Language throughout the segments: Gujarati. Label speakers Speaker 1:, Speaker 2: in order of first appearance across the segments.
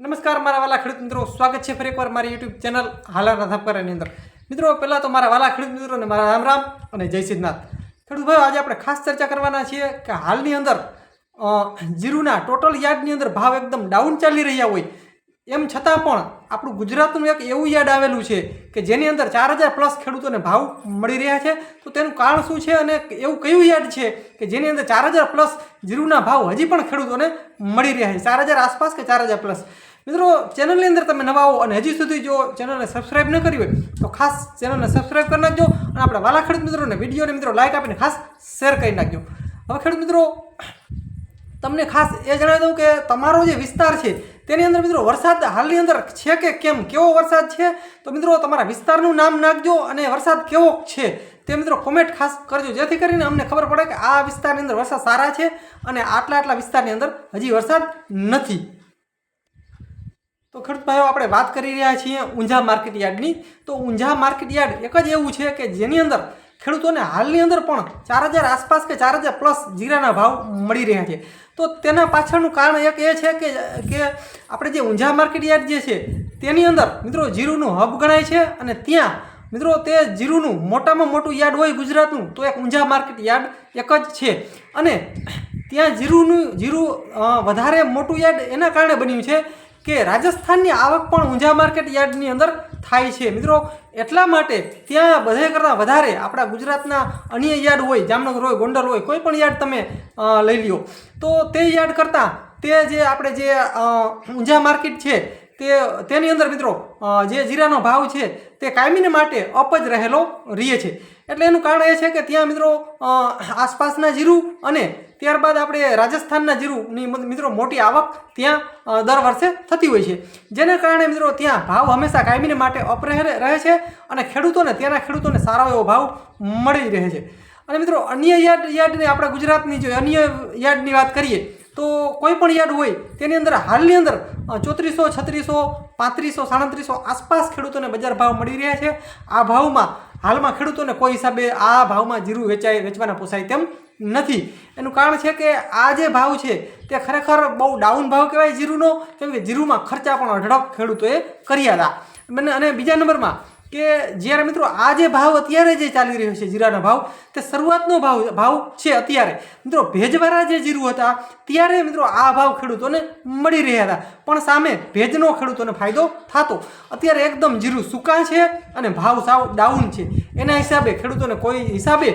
Speaker 1: નમસ્કાર, મારા વાલા ખેડૂત મિત્રો. સ્વાગત છે ફરી એકવાર મારી યુટ્યુબ ચેનલ હાલાના ધબકારાની અંદર. મિત્રો, પહેલાં તો મારા વાલા ખેડૂત મિત્રોને મારા રામ રામ અને જય સિદ્ધનાથ. ખેડૂત ભાઈઓ, આજે આપણે ખાસ ચર્ચા કરવાના છીએ કે હાલની અંદર જીરુના ટોટલ યાર્ડની અંદર ભાવ એકદમ ડાઉન ચાલી રહ્યા હોય. એમ છતાં પણ આપણું ગુજરાતનું એક એવું યાર્ડ આવેલું છે કે જેની અંદર ચાર હજાર પ્લસ ખેડૂતોને ભાવ મળી રહ્યા છે. તો તેનું કારણ શું છે અને એવું કયું યાર્ડ છે કે જેની અંદર ચાર હજાર પ્લસ જીરુના ભાવ હજી પણ ખેડૂતોને મળી રહ્યા છે? ચાર હજાર આસપાસ કે ચાર હજાર પ્લસ? મિત્રો ચેનલની અંદર તમે નવા હો અને હજી સુધી જો ચેનલને સબસ્ક્રાઇબ ન કરી હોય, તો ખાસ ચેનલને સબસ્ક્રાઇબ કરી નાખજો અને આપણા વાલા ખેડૂત મિત્રોને વિડીયોને મિત્રો લાઇક આપીને ખાસ શેર કરી નાખજો. હવે ખેડૂત મિત્રો, તમને ખાસ એ જણાવી દઉં કે તમારો જે વિસ્તાર છે, તેની અંદર મિત્રો વરસાદ હાલની અંદર છે કે કેમ? કેવો વરસાદ છે? તો મિત્રો તમારા વિસ્તારનું નામ નાખજો અને વરસાદ કેવો છે તે મિત્રો કોમેન્ટ ખાસ કરજો. જેથી કરીને અમને ખબર પડે કે આ વિસ્તારની અંદર વરસાદ સારા છે અને આટલા આટલા વિસ્તારની અંદર હજી વરસાદ નથી. તો ખેડૂત ભાઈઓ, આપણે વાત કરી રહ્યા છીએ ઊંઝા માર્કેટ યાર્ડની. તો ઊંઝા માર્કેટ યાર્ડ એક જ એવું છે કે જેની અંદર ખેડૂતોને હાલની અંદર પણ ચાર હજાર આસપાસ કે ચાર હજાર પ્લસ જીરાના ભાવ મળી રહ્યા છે. તો તેના પાછળનું કારણ એક એ છે કે કે આપણે જે ઊંઝા માર્કેટ યાર્ડ જે છે, તેની અંદર મિત્રો જીરુનું હબ ગણાય છે અને ત્યાં મિત્રો તે જીરુનું મોટામાં મોટું યાર્ડ હોય ગુજરાતનું, તો એક ઊંઝા માર્કેટ યાર્ડ એક જ છે. અને ત્યાં જીરુનું, જીરું વધારે મોટું યાર્ડ એના કારણે બન્યું છે કે રાજસ્થાનની આવક પણ ઊંઝા માર્કેટ યાર્ડની અંદર થાય છે. મિત્રો, એટલા માટે ત્યાં બધે કરતાં વધારે આપણા ગુજરાતના અન્ય યાર્ડ હોય, જામનગર હોય, ગોંડલ હોય, કોઈ પણ યાર્ડ તમે લઈ લ્યો. તો તે યાર્ડ કરતાં તે જે આપણે જે ઊંઝા માર્કેટ છે, તે, તેની અંદર મિત્રો જે જીરાનો ભાવ છે, તે કાયમીને માટે અપ જ રહેલો રહે છે. એટલે એનું કારણ એ છે કે ત્યાં મિત્રો આસપાસના જીરું અને ત્યારબાદ આપણે રાજસ્થાનના જીરુંની મિત્રો મોટી આવક ત્યાં દર વર્ષે થતી હોય છે. જેને કારણે મિત્રો ત્યાં ભાવ હંમેશા કાયમીને માટે અપ રહે રહે છે અને ખેડૂતોને, ત્યાંના ખેડૂતોને સારો એવો ભાવ મળી રહે છે. અને મિત્રો, અન્ય યાર્ડ, યાર્ડને આપણા ગુજરાતની જો અન્ય યાર્ડની વાત કરીએ, તો કોઈ પણ યાર્ડ હોય, તેની અંદર હાલની અંદર ચોત્રીસો, છત્રીસો, પાંત્રીસો, સાડત્રીસો આસપાસ ખેડૂતોને બજાર ભાવ મળી રહ્યા છે. આ ભાવમાં હાલમાં ખેડૂતોને કોઈ હિસાબે આ ભાવમાં જીરું વેચાય, વેચવાના પોસાય તેમ નથી. એનું કારણ છે કે આ જે ભાવ છે તે ખરેખર બહુ ડાઉન ભાવ કહેવાય જીરુનો, કેમ કે જીરુમાં ખર્ચા પણ અઢળક ખેડૂતોએ કર્યા હતા. અને બીજા નંબરમાં કે જ્યારે મિત્રો આ જે ભાવ અત્યારે જે ચાલી રહ્યો છે, જીરાનો ભાવ, તે શરૂઆતનો ભાવ ભાવ છે અત્યારે. મિત્રો, ભેજવાળા જે જીરું હતા, ત્યારે મિત્રો આ ભાવ ખેડૂતોને મળી રહ્યા હતા. પણ સામે ભેજનો ખેડૂતોને ફાયદો થતો. અત્યારે એકદમ જીરું સૂકા છે અને ભાવ સાવ ડાઉન છે. એના હિસાબે ખેડૂતોને કોઈ હિસાબે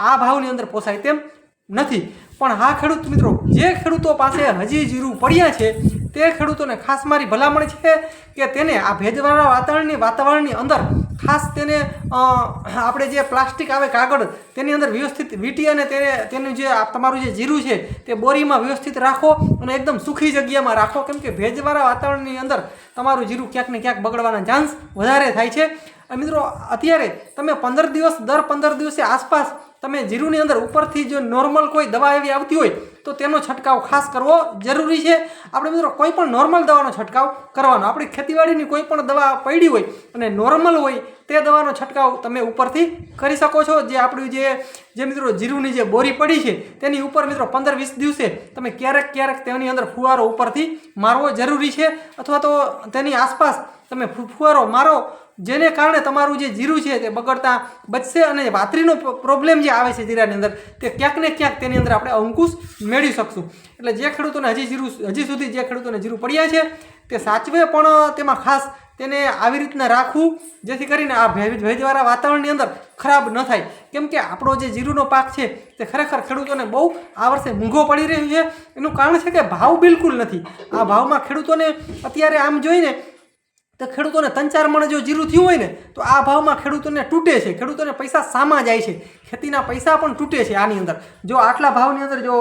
Speaker 1: આ ભાવની અંદર પોસાય તેમ નથી. પણ હા ખેડૂત મિત્રો, જે ખેડૂતો પાસે હજી જીરું પડ્યા છે તે ખેડૂતોને ખાસ મારી ભલામણ છે કે તેને આ ભેજવાળા વાતાવરણની વાતાવરણની અંદર ખાસ તેને આપણે જે પ્લાસ્ટિક આવે કાગળ, તેની અંદર વ્યવસ્થિત વીંટી અને તેને તેનું જે તમારું જે જીરું છે, તે બોરીમાં વ્યવસ્થિત રાખો અને એકદમ સુખી જગ્યામાં રાખો. કેમ કે ભેજવાળા વાતાવરણની અંદર તમારું જીરું ક્યાંક ને ક્યાંક બગડવાના ચાન્સ વધારે થાય છે. મિત્રો, અત્યારે તમે પંદર દિવસ, દર પંદર દિવસે આસપાસ તમે જીરુની અંદર ઉપરથી જો નોર્મલ કોઈ દવા એવી આવતી હોય તો તેનો છંટકાવ ખાસ કરવો જરૂરી છે. આપણે મિત્રો કોઈ પણ નોર્મલ દવાનો છંટકાવ કરવાનો. આપણી ખેતીવાડીની કોઈ પણ દવા પડી હોય અને નોર્મલ હોય તે દવાનો છંટકાવ તમે ઉપરથી કરી શકો છો. જે આપણી જે જે મિત્રો જીરુની જે બોરી પડી છે તેની ઉપર મિત્રો પંદર વીસ દિવસે તમે ક્યારેક ક્યારેક તેની અંદર ફુવારો ઉપરથી મારવો જરૂરી છે. અથવા તો તેની આસપાસ તમે ફુવારો મારો, જેને કારણે તમારું જે જીરું છે તે બગડતા બચશે અને વાતરીનો પ્રોબ્લેમ જે આવે છે જીરાની અંદર તે ક્યાંક ને ક્યાંક તેની અંદર આપણે અંકુશ મેળવી શકશું. એટલે જે ખેડૂતોને હજી જીરું હજી સુધી જે ખેડૂતોને જીરું પડ્યા છે, તે સાચવે, પણ તેમાં ખાસ તેને આવી રીતના રાખવું, જેથી કરીને આ ભેજ, ભેજવાળા વાતાવરણની અંદર ખરાબ ન થાય. કેમ કે આપણો જે જીરુનો પાક છે, તે ખરેખર ખેડૂતોને બહુ આ વર્ષે મૂંઘો પડી રહ્યું છે. એનું કારણ છે કે ભાવ બિલકુલ નથી. આ ભાવમાં ખેડૂતોને અત્યારે આમ જોઈને તો ખેડૂતોને ત્રણ ચાર મણ જો જીરું થયું હોય ને, તો આ ભાવમાં ખેડૂતોને તૂટે છે. ખેડૂતોને પૈસા સામા જાય છે. ખેતીના પૈસા પણ તૂટે છે આની અંદર. જો આટલા ભાવની અંદર જો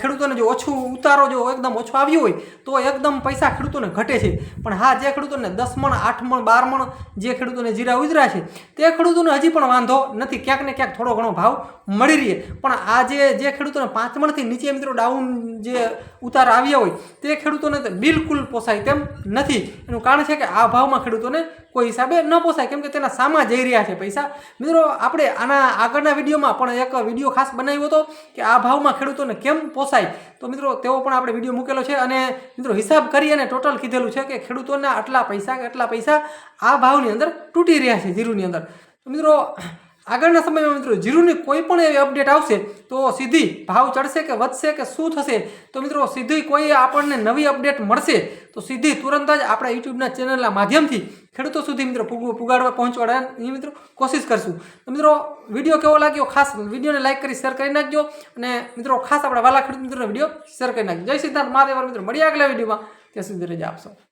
Speaker 1: ખેડૂતોને જો ઓછું ઉતારો જો એકદમ ઓછો આવ્યો હોય, તો એકદમ પૈસા ખેડૂતોને ઘટે છે. પણ હા, જે ખેડૂતોને દસ મણ, આઠ મણ, બાર મણ જે ખેડૂતોને જીરા ઉજરા છે, તે ખેડૂતોને હજી પણ વાંધો નથી. ક્યાંક ને ક્યાંક થોડો ઘણો ભાવ મળી રહે. પણ આ જે જે ખેડૂતોને પાંચ મણથી નીચે મિત્રો ડાઉન જે ઉતાર આવ્યા હોય, તે ખેડૂતોને બિલકુલ પોસાય તેમ નથી. એનું કારણ છે કે આ ભાવમાં ખેડૂતોને કોઈ હિસાબે ન પોસાય. કેમ કે તેના સામા જઈ રહ્યા છે પૈસા. મિત્રો, આપણે આના આગળના વિડીયોમાં પણ એક વીડિયો ખાસ બનાવ્યો હતો કે આ ભાવમાં ખેડૂતોને કેમ પોસાય. તો મિત્રો, તેવો પણ આપણે વીડિયો મૂકેલો છે અને મિત્રો, હિસાબ કરી અને ટોટલ કીધેલું છે કે ખેડૂતોના આટલા પૈસા કે આટલા પૈસા આ ભાવની અંદર તૂટી રહ્યા છે જીરુની અંદર. તો મિત્રો આગળના સમયમાં મિત્રો જીરુની કોઈ પણ એવી અપડેટ આવશે તો સીધી ભાવ ચડશે કે વધશે કે શું થશે? તો મિત્રો સીધી કોઈ આપણને નવી અપડેટ મળશે તો સીધી તુરંત જ આપણા યુટ્યુબના ચેનલના માધ્યમથી ખેડૂતો સુધી મિત્રો પુગ- પુગાડવા પહોંચવાડવાની મિત્રો કોશિશ કરશું. તો મિત્રો વીડિયો કેવો લાગ્યો? ખાસ વિડીયોને લાઈક કરી શેર કરી નાખજો અને મિત્રો ખાસ આપણા વાલા ખેડૂત મિત્રોને વીડિયો શેર કરી નાખજો. જય સિદ્ધાર્થ મહાદેવ મિત્રો. મળીએ આગલા વિડીયોમાં. ત્યાં સુધી રજા આપશો.